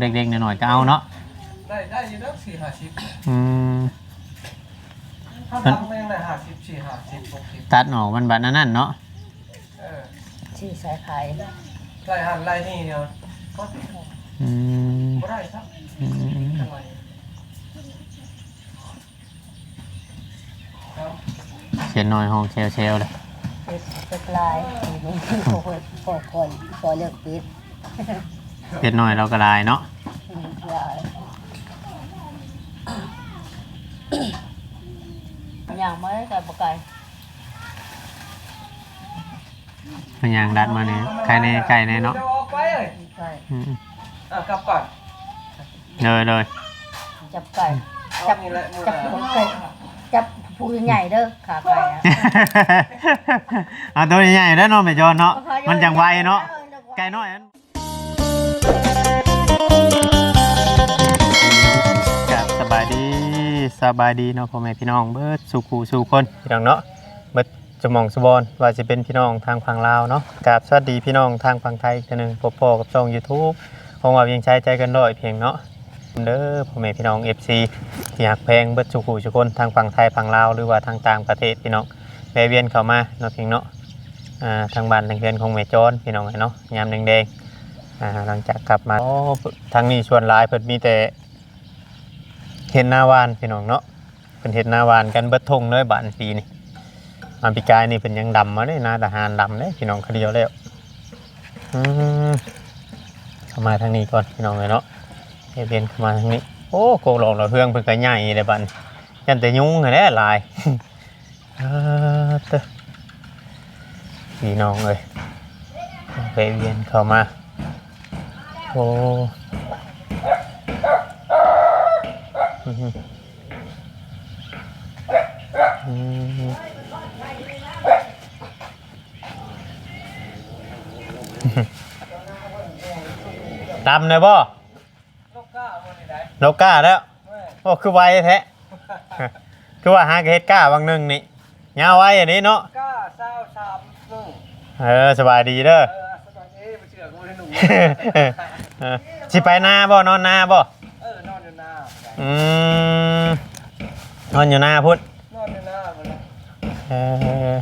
เด็กๆหน่อยๆก็เอาเนาะได้ได้อยินแล้วสี่ห้าสิบอืมถ้าทำเองได้ห้าสิบสี่ห้าสิบหกสิบตัดออกมันบัดนั้นนั่นเนาะเออที่สายไข่ไล่หันไล่นี่เดียวก็อืมบ่ได้ครับอืมทำไมครับเสียน้อยห้องเชลเชลเลยปิดเป็นลายนี่พวกคนพวกคนพอเลือกปิด เสียน้อยเราก็ได้เนาะอืมลายอย่างไม่ได้กับปไก่มันยางดัดมาเนี่ยไก่ในไก่ในเนาะดี๋ยวออกไปเลยไก่อืมอะกลับก่อนเลยเลยจับไก่เอาจับนี่แหละมือจับละหัวไก่จับผู้ใหญ่เด้อขาไก่อะเอาตัวใหญ่ๆแล้วเนาะแม่จอนเนาะมันจังไวเนาะไก่น้อย สบายดีเนาะพ่อแม่พี่น้องเบิดสู่คูสู่คนพี่น้องเนาะเบิดจมองสุบอนว่าจะเป็นพี่น้องทางฝั่งลาวเนาะกับสวัสดีพี่น้องทางฝั่งไทยอีกเทื่อหนึงพบพอกับช่อง YouTube ของว่าเพียงใช้ใจกันด้อยเพียงเนาะเด้อพ่อแม่พี่น้อง FC ที่หักแพงเบิดสู่คูสู่คนทางฝั่งไทยฝั่งลาวหรือว่าทางต่างประเทศพี่น้องแวะเวียนเข้ามาเนาะเพียงเนาะอ่าทางบ้านทางเรือนของแม่จอนพี่น้องเนาะยามแดงๆอ่าหลังจากกลับมาโอ้ทางนี้ชวนหลายเพิ่นมีแต่ เห็นหน้าวานพี่น้องเนาะเป็นเห็นหน้าวานกันเบิดทงเลยบ้านปีนี่อันปีกายนี่เป็นยังดำมาเลยนะทหารดำเลยพี่น้องคดียวแล้วเข้ามาทางนี้ก่อนพี่น้องเลยเนาะเอเบียนเข้ามาทางนี้ โอ้โกหลอกเราเพื่องเพิ่งกระใหญ่เลยบันยันแต่ยุ่งเลยละลายพี่น้องเลยไปเวียนเข้ามา โอ้ อืมอืมดำเลยบ่ลูกก้าวันนี้ได้นกกล้าแล้วแม่โอ้คือไวแท้คือว่าหากเฮ็ดกล้าบางหนึงนี่ยาวไว้อันนี้เนาะก้าเศร้าสามหนึ่งเออสบายดีเด้อเออสบายดีไปเชื่อกูไม่ได้หนุ่มเออสิไปนาบ่นอนนาบ่ อืมนอนอยู่นาพุทธนอนอยู่หน้าหมดเลยเออ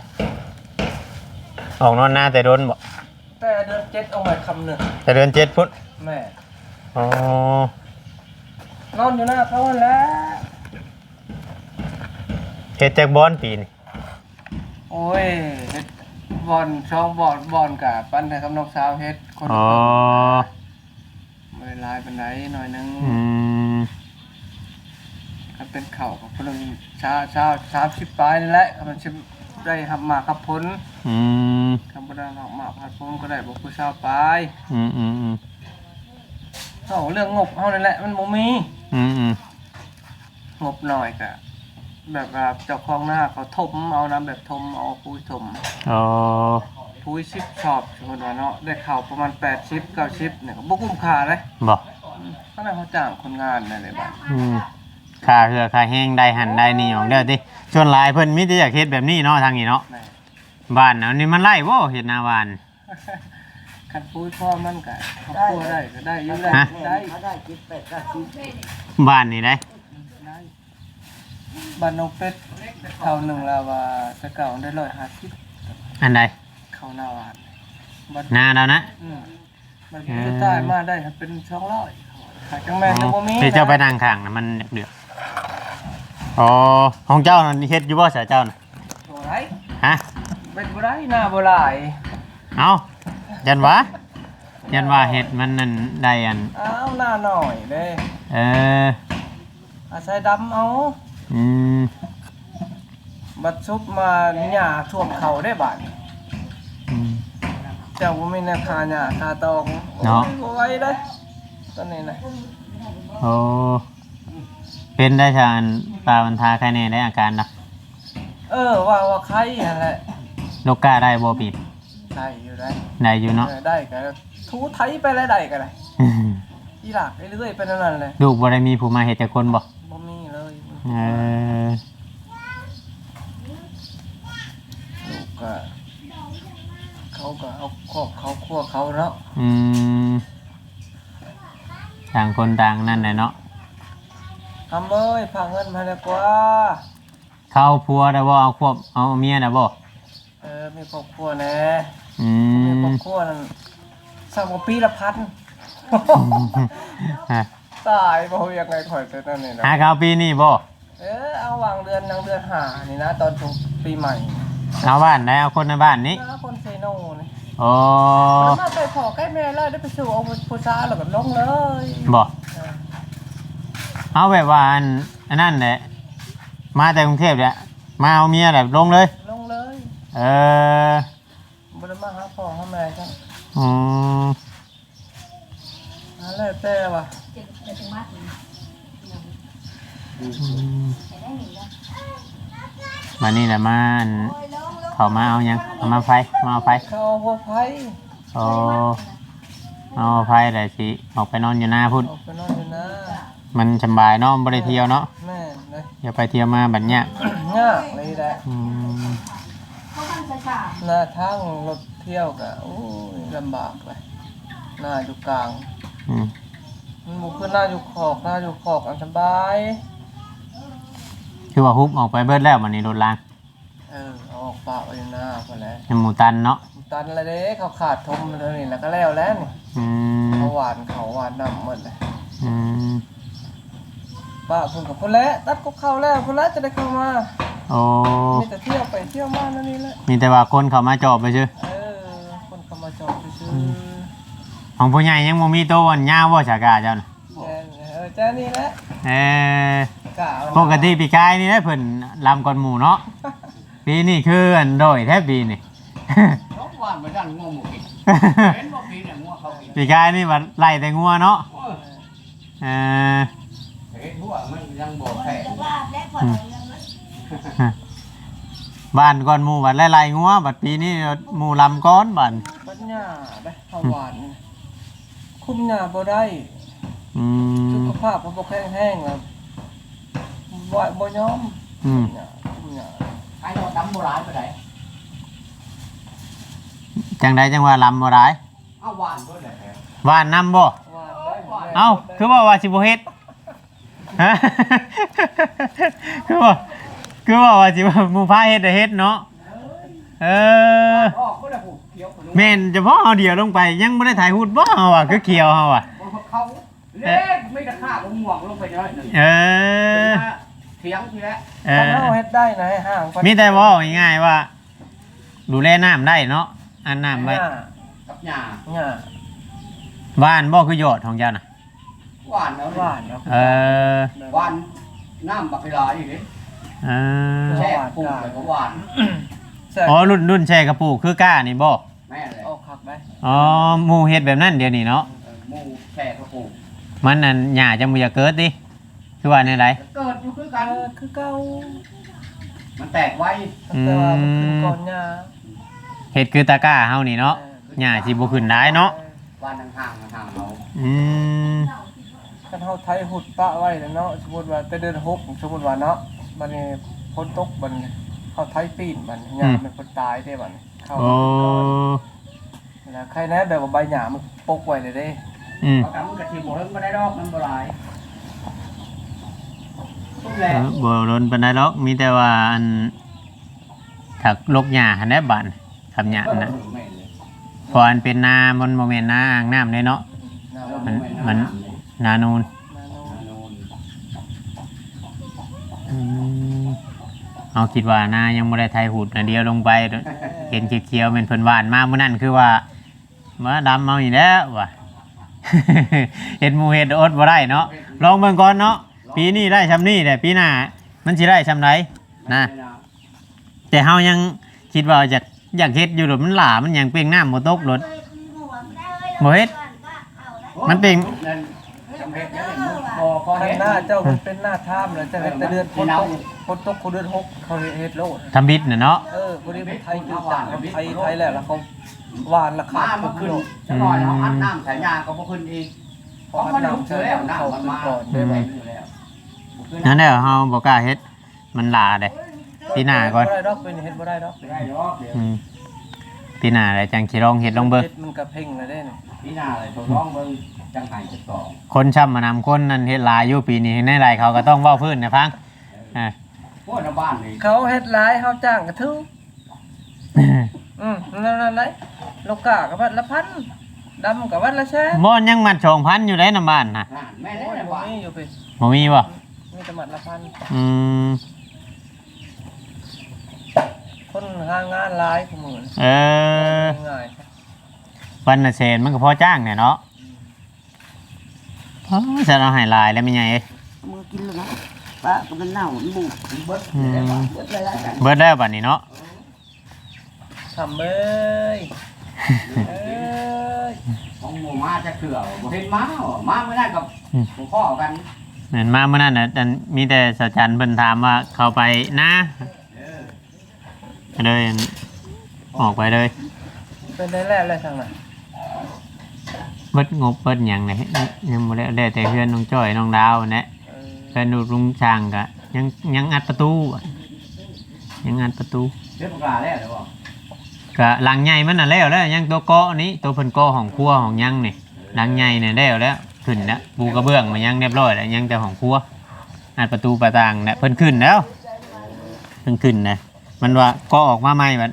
ออกนอนนาแต่โดนบ่แต่เดือนเจ็ดเอาใหม่คำหนึ่งแต่เดือนเจ็ดพุทธแม่อ๋อนอนอยู่หน้าเขาหั่นแหล้วเฮ็ดจากบอนปีนี่โอ้ยเฮ็ดบอลช่องบอลบอลกับปั้นไทยกับน้องสาวเฮ็ดคนอ๋อไม่ลายเป็นไรหน่อยนึงอืมก็ เป็นเข่ากับพลังเช้าเช้าสามสิบปลายนี่แหละมันจะได้หับมาขับพ้นอืมคำบรรดาหับมาขับพ้นก็ได้บอกผู้เช้าปลายอืมอืมอืมเอาเรื่องงบเท่านั่นแหละมันบ่มีอืมอืมงบหน่อยกะแบบว่าเจ้าของหน้าเขาถมเอานะแบบถมเอาปุ้ยถมอ๋อปุ้ยชิปชอบสมมติว่าเนาะได้เข่าวประมาณแปดชิปเก้าชิปเนี่ยก็บ่คุ้มค่าเลยบ่ขนาดเขาจ้างคนงานในในบ้านอืม ค่าเหือค่าแห้งได้หันได้นี่ของเด้อติส่วนหลายเพิ่นมีแต่อยากเฮ็ดแบบนี้เนาะทางนี้เนาะแม่บ้านน่ะนี่มันไล่บ่เฮ็ดหน้าบ้าน คันปุ้ยพ่อมันก็ครอบครัวได้ก็ได้อยุ่ได้ฮะ ได้เขาได้จิตเป็ดก็จิตบ้านนี่ได้ได้บ้านน้องเป็ดเขาหนึ่งแล้วว่าจะเก่าได้ร้อยห้าสิบอันใดเขาหน้าหวานบ้านหน้าแล้วนะอืมมันจะใต้มาได้เป็นช่องร้อยขายจังแม่นแล้วบ่มีที่เจ้าไปนั่งข้างน่ะมันเดือดๆ อ๋อของเจ้าน่ะเฮ็ดอยู่บ่เสียเจ้าน่ะโอ้ไรฮะเป็นบ่ได้หน้าบ่หลายเอายันวะยันว่าเห็ดมันนั่นได้อันอ้าวหน้าหน่อยเด้เอออาศัยดำเอาอืมบัดซุบมาหญ้าท่วมเขาได้บาดอืม เจ้าบ่มีแนวคาหญ้าคาตองเนาะ โอ้ยบ่ไหวเด้ตอนนี้นะโอ้ เป็นได้ชาญปลาบันทาใครแน่ได้อาการนะเออว่าว่าใครนั่นแหละนกกาได้บ่ปิดได้อยู่ได้ได้อยู่เนาะเออได้ก็ทูไทยไปแล้วได้ก็ได้อีหลากเรื่อยๆไปนั่นนั่นเลยลูกบ่ได้มีผู้มาเห็ดจากคนบ่บ่มีเลยเออลูกก็เขาก็เอาครอบเขาครัวเขาเนาะอืมต่างคนต่างนั่นแหละเนาะ ทำเอ้ยพาเงินมาดีกว่าเข้าพัวได้บ่เอาควบเอาเมียได้บ่เออมีครอบครัวแน่อืมีครอมบครัวนั่นสามกว่าปีละพันฮะตายบ่ยังไงข่อยแต่นั่นนี่นะหาข้าวปีนี้บ่เออเอาวางเดือนนางเดือนหานี่นะ ตอนถูกปีใหม่เอาบ้านได้เอาคนในบ้านนี้นะคนเซโน่นี่โอ้แล้วมาไปขอใกล้แม่เลยได้ไปสู่เอาผู้ชายแล้วก็ลงเลยบ่เออ เอาแบบว่าอันอันนั้นแหละ มาแต่กรุงเทพแหละมาเอาเมียแบบลงเลย ลงเลยเออบ่ได้มาหาพ่อหาแม่จังอืมนั่นแหละแต่ว่ามานี่แหละมาอันเขามาเอาหยังเอามาไฟมาเอาไฟเขาเอาหัวไผ่โอ้เอาไฟอะไรสิออกไปนอนอยู่หน้าพุ่น ออกไปนอนอยู่นะ มันสำบายเนาะบ่ได้เที่ยวเนาะแม่เลยอย่าไปเที่ยวมาแบบเนี้ยยากเลยแหละอืมหน้าทางรถเที่ยวก็โอ้ยลำบากเลยหน้าอยู่กลางอืมมันบุคือหน้าอยู่ขอกหน้าอยู่ขอกอันสบายคือว่าฮุบออกไปเบิดแล้วมันนี่รถลางเออเอาออกปากไว้อยู่หน้าพอแล้วน้ำหมูตันเนาะตันละเด้เขาขาดทมเลยนี่แล้วก็แล้วแล้วนี่อืมเขาหวานเขาหวานน้ำหมดเลยอืม ป้าเพิ่นกับพุ่นแล้วตัดก็เข้าแล้วพุ่นแล้วจะได้เข้ามาโอ้มีแต่เที่ยวไปเที่ยวมานั่นนี่แหละมีแต่ว่าคนเขามาจอบไปชื่อเออคนเข้ามาจอดซื้อของผู้ใหญ่ยังบ่มีโตวันยาวบ่ฉากาเจ้าน่ะๆแจ้เออแจ้นี่แหละเออกะเอาปกติปีกายนี่ได้เพิ่นลำก่อนหมู่เนาะปีนี้คืออันโดยแทบปีนี่น้องว่านไปด้านง่วงหมูกินเห็นบ่ปีเนี่ยง่วงเขากินปีกายนี่ว่าไล่แต่งัวเนาะเออ เออเห็นหัวมันยังบ่แพ้บ้านก่อนหมู่บัดไล่ๆงัวบัดปีนี้หมู่ลำก้อนบัดปัญญาได้เขาหวานคุมหน้าบ่ได้อืสุมขภาพมันบ่แข็งแรงแล้วบ่บ่ยอมอืมหน้าคุมหน้าไอ้เราดำโบราณไปไหนจังใดจังว่าลำบ่ร้ายเอาว่านด้วยแหละว่านนำบ่หวานได้เอ้าคือบอกว่าสิบ่เฮ็ด ฮะคือบอกคือบอกว่าสิว่าหมู่พาเฮ็ดได้เฮ็ดเนาะเออออกก็ได้ผูกเขียวขนมแม่นเฉพาะเอาเดียวลงไปยังบ่ได้ถ่ายหูดบ่เฮาอะคือเขียวเฮาอะเขาเล็กไม่ได้ฆ่าลงห่วงลงไปน้อยหนึ่งเออเถียงทีแล้วเอถ้าอเฮาเฮ็ดได้นะให้ห่างมีแต่เว่าง่ายๆว่า ดูแลน้ำได้เนาะอันน้ำไว้หน้ากับหญ้าหน้าบ้านบ่คือโยอดของเจ้าน่ะ ว่านแล้วหวานเนาะเออว่านน้ำบักเวลาอีกนี่เออแช่ปลูกเลยก็ว่านแซ่บอ๋อรุ่นรุ่นแชร์กระปุกคือกล้านี่บ่แม่เลยออกคักได้อ๋อหมู่เฮ็ดแบบนั้นเดี๋ยวนี้เนาะหมูแช่ก็ปลูกมันนั่นหญ้าจะบ่อยากเกิดดิคือว่าในไรเกิดอยู่คือเอกันอคือเก่ามันแตกไว้แต่ว่ามันขึ้นก่อนหญ้าเฮ็ดคือตะกร้าเฮานี่เนาะหญ้าสิบ่ขึ้นได้เนาะว่านห่างๆห่างๆเราอืม คันเฮาไทยหุดปะไว้แล้วเนาะสมมุติว่าแต่เดือนหกสมมุติว่าเนาะบัดนี้ฝนตกบัดนี้เฮาไทยปีนบัดนี้หญ้ามันคนตายได้บัดนี้เข้าโอ้แล้วใครแน่แบบว่าใบหญ้ามันปกไว้เลยเด้อืมประกันกะทิบ่เฮิงบ่ได้ดอกมันบ่หลายทุกแหเอละอบ่รนปานใดหรอกมีแต่ว่าอันถ้าลกหญ้าหันได้บานทำหญ้านะเพออันเป็นนามันบ่แม่นนาอ่างน้ำเลยเนาะหน้ามัมันนมัน นานูนนาโนอืมเอาคิดว่านายังบ่ได้ไทยหูดนาเดียวลงไป เห็นเขียวๆเป็นเพิ่นหวานมามื้อนั้นคือว่ามาดำเอาอีกแล้วว่ะ เห็นหมู่เฮ็ดอดบ่ได้เนาะลองเบิ่งก่อนเนาะปีนี้ได้ชำนี้แต่ปีหน้ามันสิได้ชำไหนนะ แต่เฮายังคิดว่าอยากอยากเฮ็ดอยู่หรอกมันหลามันยังเปล่งน้ำบ่ตกรถ บ่เฮ็ด มันเป็น จำเฮ็ดแล้วเนี่ยบ่พอข้าเฮ็งดหน้าเจ้ามันเป็นหน้าถ้ำแล้วจะเฮ็ดแต่เดือนฝนตกฝนตกกูเดือนหกเขาเฮ็ดโลดทำบิดน่ะเนาะเออคนนี้เป็นไทยจืดจางไทยไทยแล้วแล้วเขาหวานราคามาขึ้เมื่นอคืนโลดจะหน่อยเอาอัดน้ำใส่ยาก็บ่ขึ้นอีกเพเพราะราะมัมันนน้ำลุกเชื่เสืออแล้วแล้วเขาน้ำมันขึ้นมาก่อนเดิได้นไหมไปอยู่แล้วนั่นแหละเฮาบ่กล้าเฮ็ดมันหลาเด้ปีหน้าก่อนบ่ได้ดอกเป็นเฮ็ดบ่ได้ดอกได้ดอกเดี๋ยวอืมปีหน้าอะไรจังสิลองเฮ็ดลองเบิ่งฮ็ดมันก็เพ่งแล้วได้นี่พี่นาเลยทดลองเบิ่ง จังไห้จะต่อคนช้ำมานำคนนั่นเฮ็ดหลายอยู่ปีนี้ในไรเขาก็ต้องเว้าพื้นนะพังอ่า พวกในบ้านนี่เขาเฮ็ดหลายเฮาจ้างก็ถึงอืมนั่นนั่นไหนโลกาก็วัดละพันดำก็วัดละแสนบ่อนยังมัด2,000อยู่ได้นํบ้านน่ะนั่นแม่โอ้ได้ยในบ่บ้านมีอยู่เพิ่นบ่มีบ่มีแต่มัดละพันอืม คนหางานหลายกูมื้อนี้เออง่ายวันละแสนมันก็พอจ้างเนี่ยเนาะ อ๋อจะเอาให้หลายแล้วแม่ใหญ่เอ้ยมือกินแล้วนะป้าก็มันเน่ามันบุกเบิดอืมเบิดเลยละกันเบิดแล้วบัดนี้เนาะทำเอ้ยเอ้ยของหมู่มาจะเถื่อบ่เห็นม้าหรอม้าไม่ได้กับหลวงพ่อกันเหมือนมาเมื่อนั้นน่ะอันมีแต่สาวจันเพิ่นถามว่าเข้าไปนะเออก็เลยออกไปเลย เป็นได้แล้วเลยทางน่ะ เบิดงบเบิดหยังเนี่ยยังบ่ได้ได้แต่เพื่อนน้องจ้อยน้องดาวนะเออเพื่อนดูลุงช่างก็ยังยังอัดประตูอะยังอัดประตูเรียบกลาแล้วหรือเปล่าก็หลังใหญ่มันน่ะแล้วแล้วยังตัวเกาะนี้ตัวเพิ่นเกาะของครัวของยังนี่หลังใหญ่เนี่ยแล้วแล้วขึ้นแล้วปูกระเบื้องมายังเรียบร้อยแล้วยังแต่ของครัวอัดประตูประต่างเนี่ยเพิ่นขึ้นแล้วเพิ่นขึ้นนะมันว่าเก็ออกมาใหม่บัด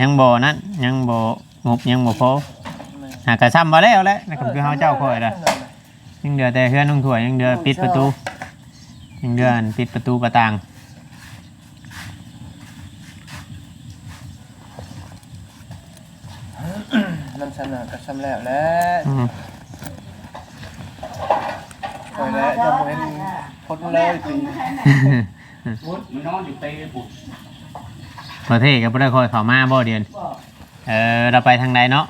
ยังบ่นั้นยังบ่งบยังบ่พอ หากระซ้ำมาแล้วแหละนั่นก็คือเฮาเจ้าคอยละยังเดือแต่เฮือนน้องถั่วยยังเดือปิดประตูยังเดืออันปิดประตูประต่างมันสนาก็ซ้ำแล้วแหละอืมคอยแล้วจะบ่เห็นคนเลยปีพุดมันนอนอยู่เตะปุดประเทศก็บ่ได้คอยเข้ามาบ่เดือนเออเราไปทางใดเนาะ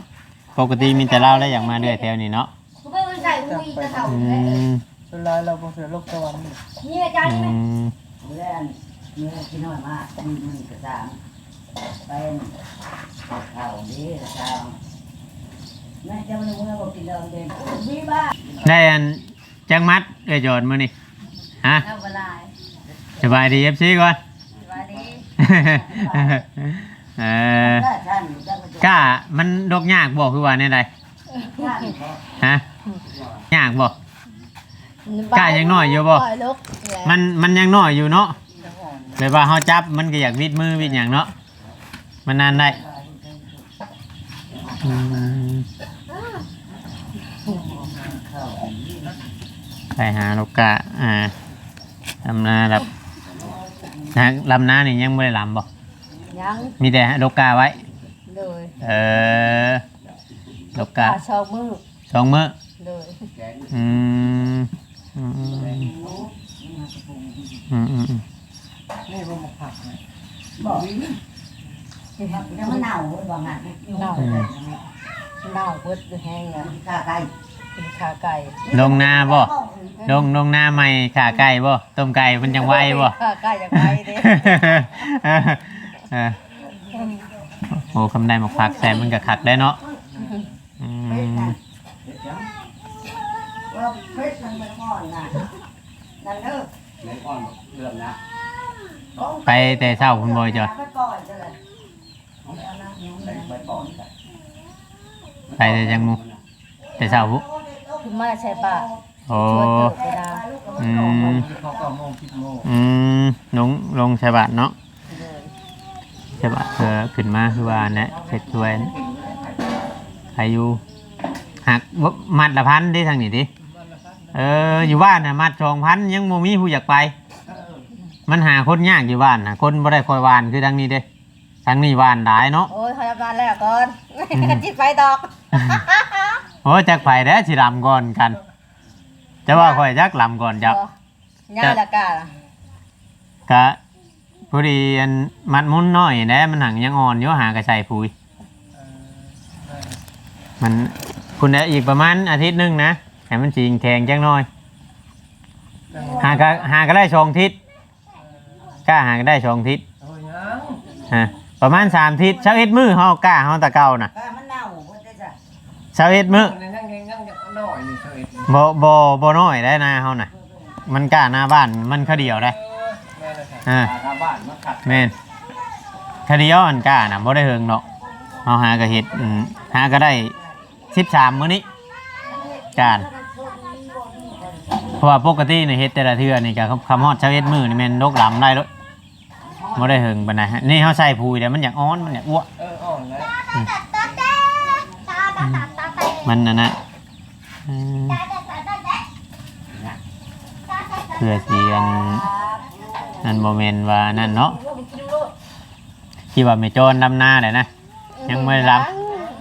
ปกติมีแต่เราแล้วอยากมาเรื่อยแถวนี้เนาะกูไม่ใส่กูอีกจะเท่าอืเลยมสุดท้ายเราบ่เสียโลกสวรรค์นี่อาจารย์อืไหมมเมื่อเมื่อที่น้อยมากมีมันกระซางเป็นข้าวดีกระซางแม่เจ้าในเมื่อบอกกินเดิมเดินมีบ้าได้อันจังมัดเอ้ยจอดมื้อนี้ฮะเอาเวลาสบายดี FC ก่อนสวัสดี เออได้ท่านได้มากล้ามันดกยากบ่คือว่าแนวใดท่านฮะยากบ่ กล้ายังน้อยอยู่บ่ลูกมันมันยังน้อยอยู่เนาะแบบว่าเฮาจับมันก็อยากวิดมือวิดหยังเนาะมันนานได้อืมไปหาลูกกะอ่าลำนาแบบนะลำนานี่ยังไม่ได้ลำบ่ ยังมีแต่ลูกกาไว้ เลยเออลูกกาขาชอบมือสองมื้อเลยอืมอืมอืมอืมอืมอืมนี่บ่มาผักนะบอกยังมันเน่าบางงานเน่าเน่าเบิดแห้งอะข้าไก่กินขาไก่ลงนาบ่ลงลงนาใหม่ขาไก่บ่ต้มไก่มันจังไวบ่ขาไก่ยังไงเด้เออเออโอ้คำได้มาพักแซมมันก็คักได้เนาะอืมว่าเพชรมันไม่ค่อนนะนั่นเด้อในก้อนเรื่องนะไปแต่เช้าคุณบอยจอดไปก่อนจะเลยไปไปก่อนไปไปแต่จังมุแต่เช้าพุคุณมาใช่ปะโอ้ชวนเติบไปดาอืมเขาก็โมง10โมงอืมลงลงใช่บาทเนาะ ใช่บาทเออขึ้นมาคือว่าเนี่ยเสร็จด้วยอายุหักบ่มัดละพันที่ทางนี้ดิเอออยู่บ้านน่ะมัดสองพันยังโมมีผู้อยากไป มันหาคนยากอยู่บ้านนะคนบ่ได้คอยวานคือทางนี้เด้ทางนี้วานหลายเนาะ โอ้ยเขาทำงานแล้วก่อนจิตไฟดอก โอ้จักไปแล้วสิลำก่อนกันจะว่าคอยจักลำก่อนจับย่าละกะกะ พอดีอันมัดมุนน้อยแหนะมันหังยังอ่อนอยู่หากระใส่ปุ๋ย มันคุณได้อีกประมาณอาทิตย์หนึงนะให้มันจริงแข็งจังน้อยหากะหากะได้สองทิศกล้าหากะได้สองทิศโอ้ยยังฮะประมาณสามทิศเช้าเอ็ดมือเฮากล้าเฮาตะเก่าน่ะข้ามันเน่าเพื่อจะเช้าเอ็ดมือยังยังยังยังยังน้อยนี่เฉยบ่บ่บ่น้อยได้นาเฮาน่ะ มันกล้าหน้าบ้านมันเขาเดียวได้แม่เลยครับ อ่าตาบ้านมาขัดแม่นคดีย้อนกล้าน่ะบ่ได้เฮิงเนาะเอาหาก็เฮ็ดอืมหาก็ได้13มื้อนี้การเพราะว่าปกตินี่เฮ็ดแต่ละเทื่อนี่ก็คำฮอด21มื้อนี่แม่นนกลำได้เลยบ่ได้เหิงปานใดฮะนี่เฮาใส่ปุ๋ยแล้มันอยากอ้อนมันอยากอ้วกเอออ่อนแล้วมันนั่นนะอืมเพื่อสิอัน นั่นบ่แม่นว่านั่นเนาะที่ว่าไม่โจรดำหน้าเลยนะ ยังไม่รับ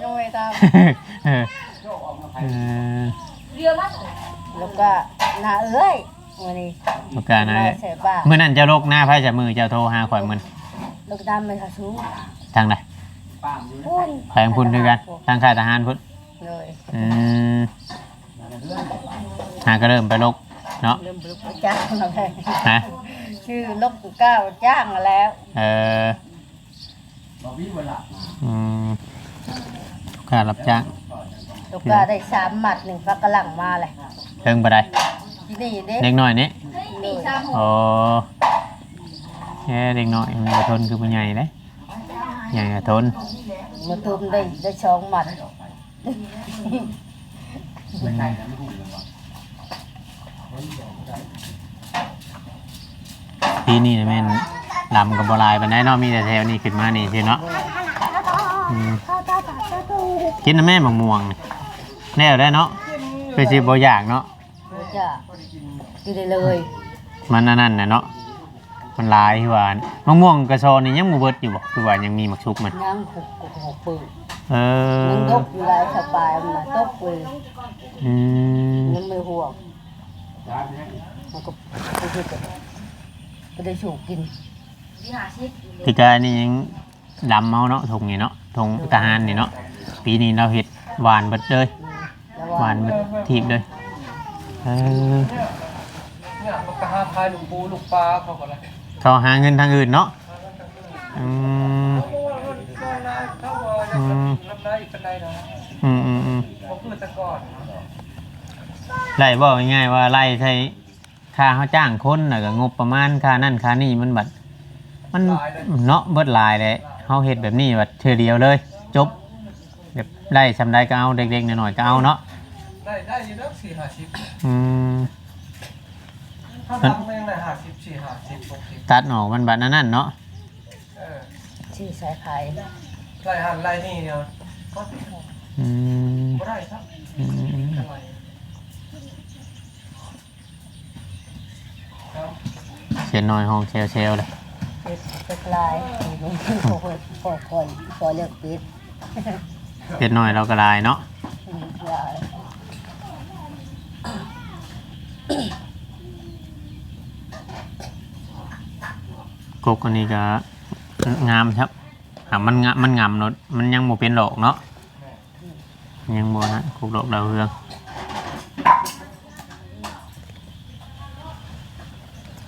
ยังไม่ตามเออเออแล้วก็นาเอ้ยวันนี้โอกาสนะมาใส่บ้าเมื่อนั้นเจ้าโรคหน้าไพ่จะมือเจ้าโทรหาข่อยมันลูกดำไม่ขาสูงทางใดพุ่นแขวงพุ่นด้วยกัน ทางค่ายทหารพุ่นเลยอืมหาก็เริ่มไปโรคเนาะเริ่มลุกจ้างแล้วไงฮะ ชื่อลกเก้าจ้างมาแล้ว เออบ่มีเวลาอืมค่ารับจ้างลูกก้าได้สามหมัดหนึ่งฟักกระหลังมาเลยเพิ่งไปได้ที่นี่เด้เด็กน้อยนี่เลยโอ้แค่เด็กน้อยมันบ่ทนคือผู้ใหญ่เด้ใหญ่ก็ทนมาทุมได้ได้สองหมัด ปีนี้นะแม่นลำกับบหลายปานใดเนาะมีแต่แถวนี้ขึ้นมานี่สิเนาะอืมกินนะแม่มะม่วงนี่แน่ได้เนาะคือสิบ่อยากเนาะลูกจ้ากินได้เลย มันอันนั่นน่ะเนาะมันหลายคือว่ามะม่วงกระชอนนี่ยังบ่เบิดอยู่บ่คือว่ายังมีมักชุกมันยังหกหกหกปืนเออมันตกอยู่ไรสบายมันตกปืนอืม มันไม่ห่วงมันก็ไปที่จะ ก็ได้สูบกินที่กานี่ยังดำเมาเนาะทงนี่เนาะทงทหารนี่เนาะปีนี้เราเฮ็ดหวานเบิดเลยหวานเบิดทีบเลยเออเนี่ยมันก็หาทายลูกปูลูกปลาเขาก็เลยเขาหาเงินทางอื่นเนาะอืมอีกเป็นไรนะอืมอืมอืมเขาคือแต่ก่อนไล่บอกง่ายๆว่าไล่ใช้ ค่าเขาจ้างคนน่ะก็งบประมาณค่านั่นค่านี่มันบัด มันเนาะเบิดหลายเลยเขาเฮ็ดแบบนี้บัดเทื่อเดียวเลย จบแบบไล่ซำใดก็เอาเด็กๆหน่อยๆก็เอาเนาะได้ได้อยินแล้วสี่ห้าสิบอืมถ้าทำไม่ยังได้ห้าสิบสี่ห้าสิบหกสิบตัดออกมันบัดนั้นนั่นเนาะเออชื่อสายไข่ไล่หันไล่นี่เดียวก็อืมไม่ได้ครับอืมอะไรครับ เขียนหน่อยห้องเซลๆเลยเป็นเป็นลายลงที่พอพอพอพอเลือกปิดเขียนหน่อยเราก็ลายเนาะลายกกอันนี้ก็งามครับหามันงะมันงามเนาะมันยังบ่เป็นดอกเนาะยังบ่นะกกดอกดาวเรือง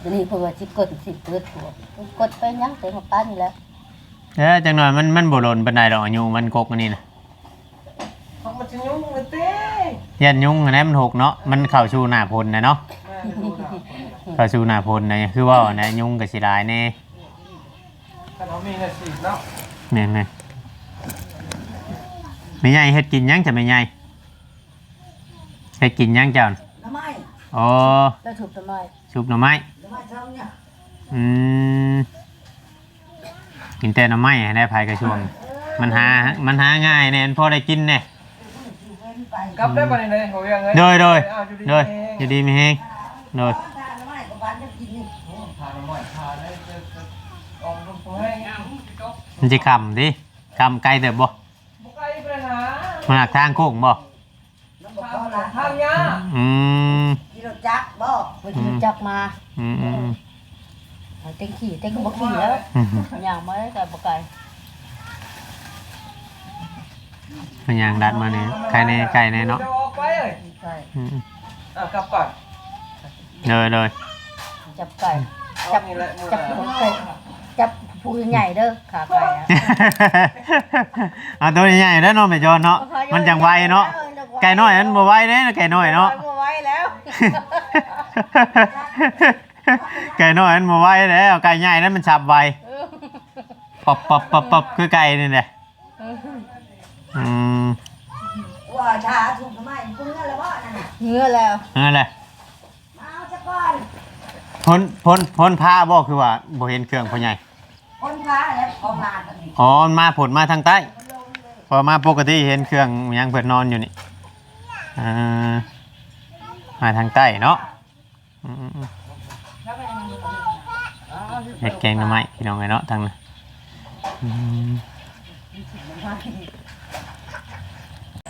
ทีนี้เพื่อจิกดสิเปิดหัวกดไปยังเต็มป้านนี่แล้วเออจังหน่อยมันมันบ่หล่นปานใดดอกอายุมันกกอันนี้นะเขามันจะยุ่งเลยเต้ยันยุงอันนั้นมันหกเนาะมันเข้าสู่หน้าพลนะเนาะแม่ดูนะเข้าสู่หน้าพลนะคือว่านะยุงก็สิหลายแน่ถ้าเรามีเงินสี่เนาะแม่นๆแม่ใหญ่เฮ็ดกินหยังจะแม่ใหญ่เฮ็ดกินหยังเจ้าน่ะ ทำไม อ๋อ แล้วถูกทำไมซุปหน่อไม้ ทำไมทำเนี่ยอืมกินแต่หน้ำไม้ให้ได้ภายกระช่วง มันหา มันหาง่ายแน่นพอได้กินเนี่ยกลับได้ปะเนี่ยเขายังไงโดยโดยเอาอยู่ดีโดยอยู่ดีมีแฮงโดยทำไมกับบ้านจะกินนี่ทานหน่อยทานได้จะจะออกลงตัวให้มันจะคำดิคำไกลเติบบ่บุกไก่ไปหามันหักทางโค้งบ่น้ำบอกทางเขาละทางยาอืมกินรถจักร บอกมันจะจักมาอืมอืมเอาเต็งขี่เต็งก็บอกขี่แล้วอืมอย่างมาได้แต่บกไก่มันยางดัดมาเนี่ยไก่ในไก่ในเนาะจะออกไปเลยใช่อืมอะกลับก่อนเลยเลยจับไก่จัจับบนี่แหละมือจับหัวไก่จับผู้ใหญ่เด้อขาไก่อะเอาตัวใหญ่ๆแล้วเนาะแม่จอนเนาะมันจังไวเนาะไก่น้อยมันบ่ไวเด้ไก่น้อยเนาะบ่ไว้ แล้วไก่น้อยมันมาไวแล้วไก่ใหญ่นั้นมันฉับไวปับปับปับปับคือไก่นี่แหละเอออืมว่าชาถูกทำไมกูเงื่อนแล้วบ่นั่นน่ะเงื่อแล้วนั่นแหละมาเอาซะก่อนพ้นพ้นพ้นผ้าบ่คือว่าบ่เห็นเครื่องพ่อใหญ่คนค้าแล้วของลานกันนี่อ๋อมันมาผลมาทางใต้พอมาปกติเห็นเครื่องหยังเพิ่นนอนอยู่นี่อ่า มาทางใต้เนาะอืมเห็ดแกงหน่อไม้พี่น้องไงเนาะทางนั้นอืม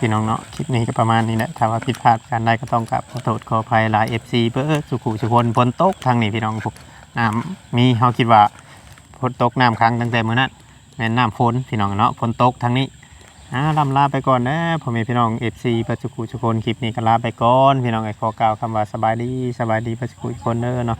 พี่น้องเนาะคลิปนี้ก็ประมาณนี้แหละถ้าว่าผิดพลาดการใดก็ต้องกลับขอโทษขออภัยหลาย FC เพื่อสุขุสุคนฝนตกทางนี้พี่น้องพวกน้ำมีเฮาคิดว่าฝนตกน้ำค้างตั้งแต่มื้อนั้นแม่นน้ำฝนพี่น้องเนาะฝนตกทางนี้ อ่าลำลาไปก่อนนะพ่อแม่พี่น้องเอฟซีปัจจุกุทุกคนคลิปนี้ก็ลาไปก่อน พี่น้องไอ้ขอกล่าวคำว่าสบายดีสบายดีปัจจุกุทุกคนเด้อเนาะ